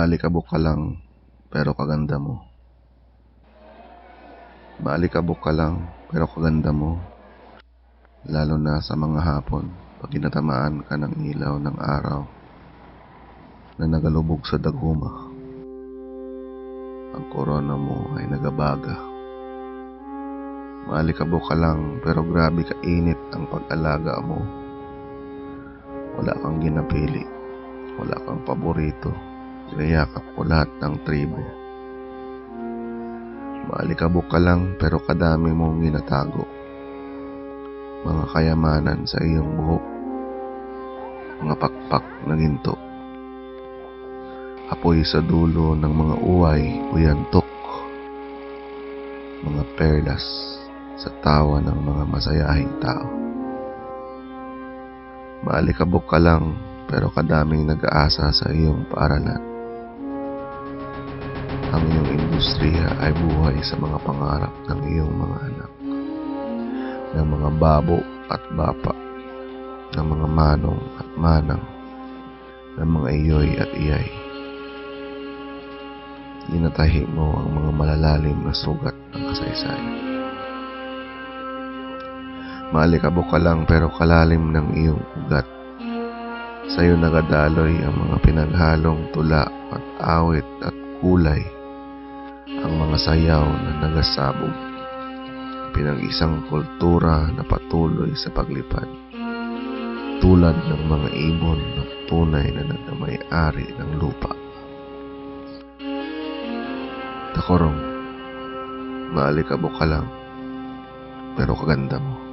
Malikabok ka lang, pero kaganda mo. Malikabok ka lang, pero kaganda mo. Lalo na sa mga hapon, pag kinatamaan ka ng ilaw ng araw na nagalubog sa daguma. Ang korona mo ay nagabaga. Malikabok ka lang, pero grabe ka init ang pag-alaga mo. Wala kang ginapili. Wala kang paborito. Sinayakap ko lahat ng tribo. Maalikabok ka lang pero kadami mong ginatago. Mga kayamanan sa iyong buhok. Mga pakpak na ginto. Apoy sa dulo ng mga uway o yantok. Mga perlas sa tawa ng mga masayahing tao. Maalikabok ka lang pero kadaming nag-aasa sa iyong paaralan. Ang iyong industriya ay buhay sa mga pangarap ng iyong mga anak, ng mga babo at bapa, ng mga manong at manang, ng mga iyoy at iyay. Inatahi mo ang mga malalalim na sugat ng kasaysayan. Maalikabok ka lang pero kalalim ng iyong ugat. Sa'yo nagadaloy ang mga pinaghalong tula at awit at kulay. Ang mga sayaw na nagasabog. Pinag-isang kultura na patuloy sa paglipad. Tulad ng mga ibon na tunay na nagmamay-ari ng lupa. Takorong, maalikabok ka lang, pero kaganda mo.